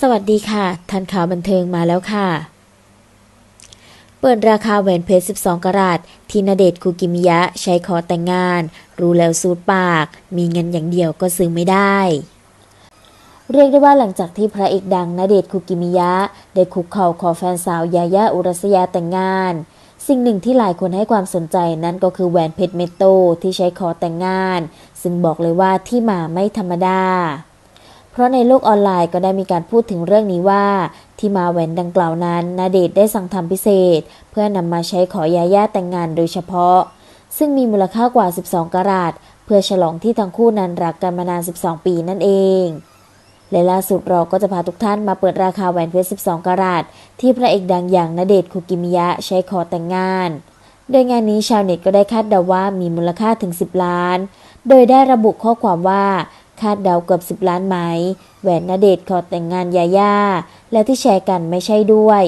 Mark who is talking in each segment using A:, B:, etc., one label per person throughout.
A: สวัสดีค่ะทันข่าวบันเทิงมาแล้วค่ะ เปิดราคาแหวนเพชร 12กะรัตที่นเดชคุกิมิยะใช้ขอแต่งงาน รู้แล้วสูดปาก มีเงินอย่างเดียวก็ซื้อไม่ได้ เรียกได้ว่าหลังจากที่พระเอกดังณเดชคุกิมิยะ ได้คุกเข่าขอแฟนสาวยายาอุรัสยาแต่งงาน สิ่งหนึ่งที่หลายคนให้ความสนใจนั่นก็คือแหวนเพชรเมโตที่ใช้ขอแต่งงาน ซึ่งบอกเลยว่าที่มาไม่ธรรมดา เพราะในโลกออนไลน์ก็ได้มีการพูดถึงเรื่องนี้ว่า ที่มาแหวนดังกล่าวนั้นนาเดชได้สั่งทำพิเศษ เพื่อนำมาใช้ขอยาย่าแต่งงานโดยเฉพาะ ซึ่งมีมูลค่ากว่า 12กะรัตเพื่อฉลองที่ทั้งคู่นั้นรักกันมานาน 12 ปีนั่นเองและล่าสุดเราก็จะพาทุกท่านมาเปิดราคาแหวนเพชร 12กะรัตที่พระเอกดังอย่างณเดชคุกิมิยะใช้ขอแต่งงาน โดยงานนี้ชาวเน็ตก็ได้คาดเดาว่ามีมูลค่าถึง 10 ล้าน โดยได้ระบุข้อความว่า ดเดาเกือบ10ล้านไหม แหวนณเดชขอแต่งงานยาย่า และที่แชร์กันไม่ใช่ด้วย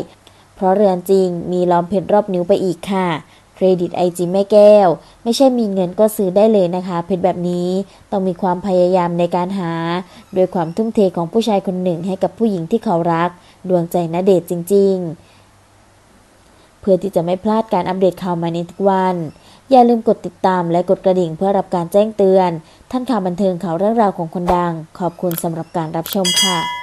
A: เพราะเรือนจริงมีล้อมเพชรรอบนิ้วไปอีกค่ะเครดิตไอจีแม่แก้ว ไม่ใช่มีเงินก็ซื้อได้เลยนะคะ เพชรแบบนี้ต้องมีความพยายามในการหา โดยความทุ่มเทของผู้ชายคนหนึ่งให้กับผู้หญิงที่เขารัก ดวงใจณเดชจริง ๆ พื่อที่จะไม่พลาดการอัปเดตข่าวใหม่ในทุกวัน อย่าลืมกดติดตามและกดกระดิ่งเพื่อรับการแจ้งเตือน ท่านข่าวบันเทิงข่าวเรื่องราวของคนดัง ขอบคุณสำหรับการรับชมค่ะ